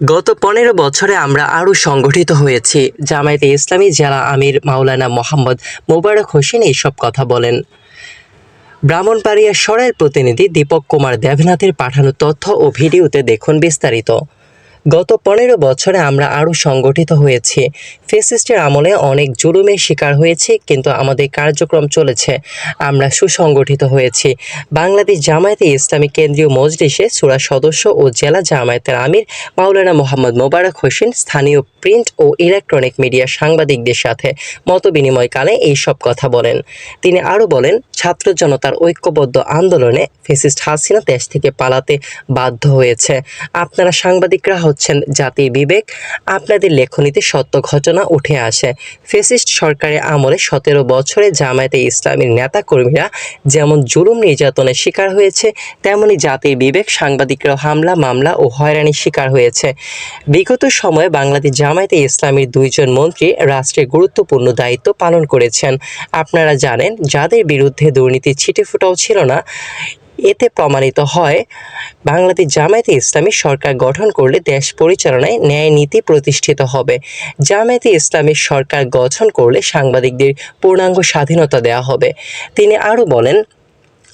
গত পনেরো বছরে আমরা আরও সংগঠিত হয়েছি। জামায়াতে ইসলামী জেলা আমির মাওলানা মোহাম্মদ মোবারক হোসেন এইসব কথা বলেন। ব্রাহ্মণবাড়িয়া সরাইল প্রতিনিধি দীপক কুমার দেবনাথের পাঠানো তথ্য ও ভিডিওতে দেখুন বিস্তারিত। গত পনেরো বছরে আমরা আরও সংগঠিত হয়েছি। ফেসিস্টের আমলে অনেক জুলুমের শিকার হয়েছি, কিন্তু আমাদের কার্যক্রম চলেছে। আমরা সুসংগঠিত হয়েছি। বাংলাদেশ জামায়াতে ইসলামী কেন্দ্রীয় মজলিসে সুরা সদস্য ও জেলা জামায়াতের আমির মাওলানা মোহাম্মদ মোবারক হোসেন, স্থানীয় প্রিন্ট ও ইলেকট্রনিক মিডিয়া সাংবাদিকদের সাথে মতবিনিময়কালে এইসব কথা বলেন। তিনি আরও বলেন ছাত্র জনতার ঐক্যবদ্ধ আন্দোলনে ফেসিস্ট হাসিনা দেশ থেকে পালাতে বাধ্য হয়েছে। আপনারা সাংবাদিকরা হচ্ছেন জাতির বিবেক, আপনাদের লেখনীতে সত্য ঘটনা উঠে আসে। ফেসিস্ট সরকারের আমলে সতেরো বছরে জামায়াতে ইসলামীর নেতাকর্মীরা যেমন জুলুম নির্যাতনের শিকার হয়েছে, তেমনি জাতির বিবেক সাংবাদিকরাও হামলা, মামলা ও হয়রানির শিকার হয়েছে। বিগত সময়ে বাংলাদেশ জামায়াতে ইসলামীর দুইজন মন্ত্রী রাষ্ট্রের গুরুত্বপূর্ণ দায়িত্ব পালন করেছেন। আপনারা জানেন, যাদের বিরুদ্ধে দুর্নীতি ছিটেফোঁটাও ছিল না। এতে প্রমাণিত হয় বাংলাদেশ জামায়াতে ইসলামী সরকার গঠন করলে দেশ পরিচালনায় ন্যায় নীতি প্রতিষ্ঠিত হবে। জামায়াতে ইসলামী সরকার গঠন করলে সাংবাদিকদের পূর্ণাঙ্গ স্বাধীনতা দেওয়া হবে। তিনি আরও বলেন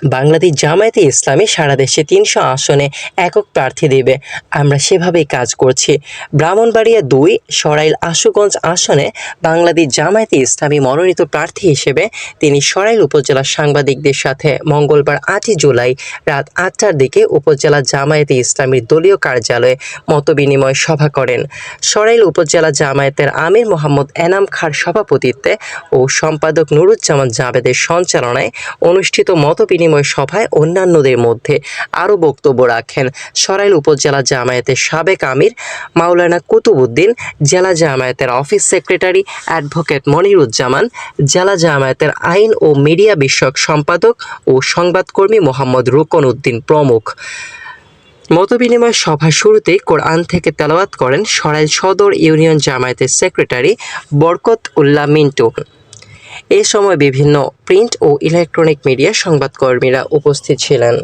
বাংলাদেশ জামায়াতে ইসলামী সারা দেশে তিনশো আসনে একক প্রার্থী দেবে। আমরা সেভাবেই কাজ করছি। ব্রাহ্মণবাড়িয়া দুই, সরাইল আশুগঞ্জ আসনে বাংলাদেশ জামায়াতে ইসলামী মনোনীত প্রার্থী হিসেবে তিনি সরাইল উপজেলার সাংবাদিকদের সাথে মঙ্গলবার আটই জুলাই রাত আটটার দিকে উপজেলা জামায়াতে ইসলামীর দলীয় কার্যালয়ে মতবিনিময় সভা করেন। সরাইল উপজেলা জামায়াতের আমির মোহাম্মদ এনাম খার সভাপতিত্বে ও সম্পাদক নুরুজ্জামান জাবেদের সঞ্চালনায় অনুষ্ঠিত মতবিনিময় সভায় অন্যান্যদের মধ্যে আরও বক্তব্য রাখেন সরাইল উপজেলা জামায়াতের সাবেক আমির মাওলানা কুতুবুদ্দিন জেলা জামায়াতের অফিস সেক্রেটারি অ্যাডভোকেট মনিরুজ্জামান, জেলা জামায়াতের আইন ও মিডিয়া বিষয়ক সম্পাদক ও সংবাদকর্মী মোহাম্মদ রুকন উদ্দিন প্রমুখ। মতবিনিময় সভা শুরুতেই কোরআন থেকে তেলাওয়াত করেন সরাইল সদর ইউনিয়ন জামায়াতের সেক্রেটারি বরকত উল্লাহ মিন্টু। এ সময় বিভিন্ন প্রিন্ট ও ইলেকট্রনিক মিডিয়া সংবাদকর্মীরা উপস্থিত ছিলেন।